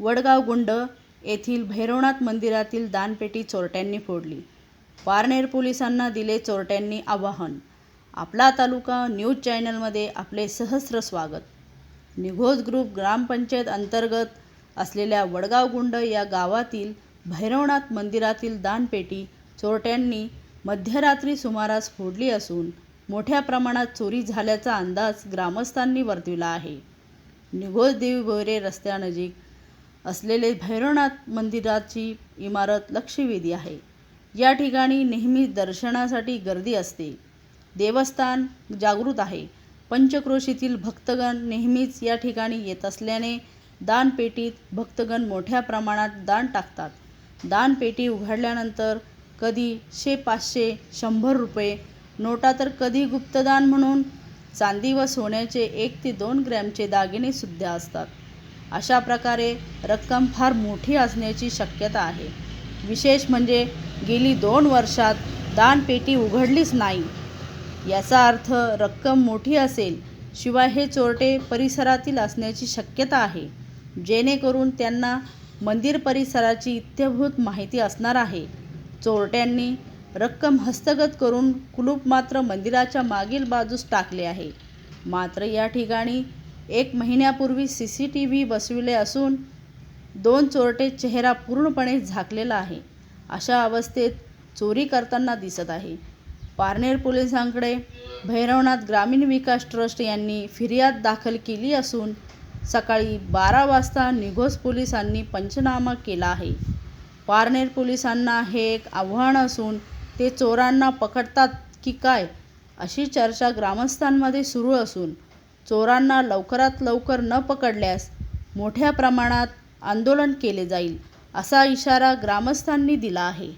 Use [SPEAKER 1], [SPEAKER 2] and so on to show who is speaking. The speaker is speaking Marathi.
[SPEAKER 1] वडगाव गुंड येथील भैरवनाथ मंदिरातील दानपेटी चोरट्यांनी फोडली. पारनेर पोलिसांना दिले चोरट्यांनी आवाहन. आपला तालुका न्यूज चॅनलमध्ये आपले सहस्र स्वागत. निघोज ग्रुप ग्रामपंचायत अंतर्गत असलेल्या वडगाव गुंड या गावातील भैरवनाथ मंदिरातील दानपेटी चोरट्यांनी मध्यरात्री सुमारास फोडली असून मोठ्या प्रमाणात चोरी झाल्याचा अंदाज ग्रामस्थांनी वर्तविला आहे. निघोज देवी भोरे रस्त्यानजीक असलेले भैरवनाथ मंदिराची इमारत लक्षवेधी आहे. या ठिकाणी नेहमी दर्शनासाठी गर्दी असते. देवस्थान जागृत आहे. पंचक्रोशीतील भक्तगण नेहमीच या ठिकाणी येत असल्याने दानपेटीत भक्तगण मोठ्या प्रमाणात दान टाकतात. दानपेटी उघडल्यानंतर कधी शे पाचशे शंभर रुपये नोटा तर कधी गुप्तदान म्हणून चांदी व सोन्याचे एक ते दोन ग्रॅमचे दागिने सुद्धा असतात. अशा प्रकारे रक्कम फार मोठी असण्याची शक्यता आहे. विशेष म्हणजे गेली दोन वर्षात दानपेटी उघडलीच नाही. याचा अर्थ रक्कम मोठी असेल शिवाय हे चोरटे परिसरातील असण्याची शक्यता आहे जेणेकरून त्यांना मंदिर परिसराची इत्यभूत माहिती असणार आहे. चोरट्यांनी रक्कम हस्तगत करून कुलूप मात्र मंदिराच्या मागील बाजूस टाकले आहे. मात्र या ठिकाणी एक महिन्यापूर्वी सी सी टी व्ही बसविले असून दोन चोरटे चेहरा पूर्णपणे झाकलेला आहे. अशा अवस्थेत चोरी करताना दिसत आहे. पारनेर पोलिसांकडे भैरवनाथ ग्रामीण विकास ट्रस्ट यांनी फिर्याद दाखल केली असून सकाळी बारा वाजता निघोज पोलिसांनी पंचनामा केला आहे. पारनेर पोलिसांना हे एक आव्हान असून ते चोरांना पकडतात की काय अशी चर्चा ग्रामस्थांमध्ये सुरू असून चोरांना लवकरात लवकर न पकडल्यास मोठ्या प्रमाणात आंदोलन केले जाईल असा इशारा ग्रामस्थांनी दिला आहे.